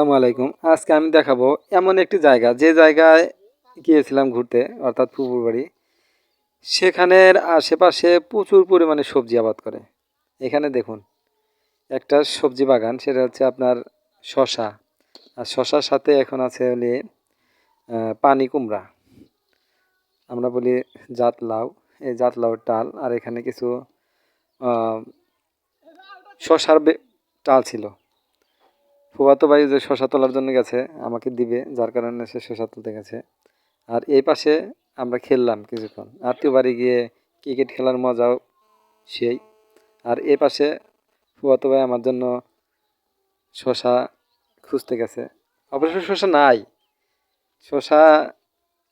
আসসালামু আলাইকুম। আজকে আমি দেখাবো এমন একটি জায়গা। যে জায়গায় গিয়েছিলাম ঘুরতে, অর্থাৎ পুকুর বাড়ি, সেখানের আশেপাশে প্রচুর পরিমাণে সবজি আবাদ করে। এখানে দেখুন, একটা সবজি বাগান, সেটা হচ্ছে আপনার শশা আর শশার সাথে এখন আছে হলে পানি কুমড়া। আমরা বলি জাত লাউ এই জাত লাউর টাল আর এখানে কিছু শশার টাল ছিল। ফুফাতো ভাই যে শশা তোলার জন্য গেছে, আমাকে দিবে, যার কারণে সে শশা তুলতে গেছে। আর এই পাশে আমরা খেললাম কিছুক্ষণ। আত্মীয় বাড়ি গিয়ে ক্রিকেট খেলার মজাও সেই। আর এই পাশে ফুফাতো ভাই আমার জন্য শশা খুঁজতে গেছে। অবশ্য শশা নাই। শশা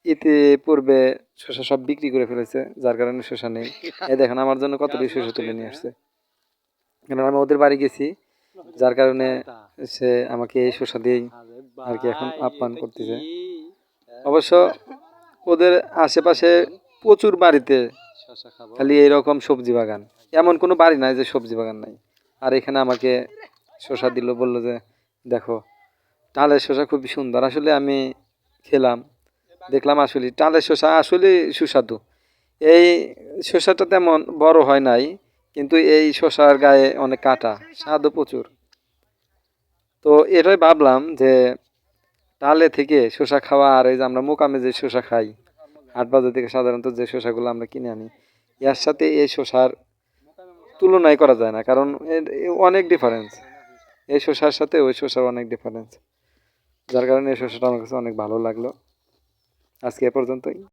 ইতি পূর্বে শশা সব বিক্রি করে ফেলেছে, যার কারণে শশা নেই। এ দেখেন, আমার জন্য কতটি শশা তুলে নিয়ে আসছে। কারণ আমি ওদের বাড়ি গেছি, যার কারণে সে আমাকে এই শসা দিয়েই আর কি এখন আপ্যায়ন করতেছে। অবশ্য ওদের আশেপাশে প্রচুর বাড়িতে খালি এইরকম সবজি বাগান। এমন কোনো বাড়ি নাই যে সবজি বাগান নাই। আর এখানে আমাকে শসা দিল, বলল যে, দেখো টালের শসা খুবই সুন্দর। আসলে আমি খেলাম, দেখলাম আসলে টালের শসা আসলে সুস্বাদু। এই শসাটা তেমন বড় হয় নাই, কিন্তু এই শসার গায়ে অনেক কাটা, স্বাদও প্রচুর। তো এটাই ভাবলাম যে টালে থেকে শসা খাওয়া আর এই যে আমরা মোকামে যে শসা খাই, হাট বাজার থেকে সাধারণত যে শসাগুলো আমরা কিনে আনি, এর সাথে এই শসার তুলনাই করা যায় না, কারণ অনেক ডিফারেন্স এই শসার সাথে ওই শসার অনেক ডিফারেন্স যার কারণে এই শসাটা আমার কাছে অনেক ভালো লাগল। আজকে এ পর্যন্তই।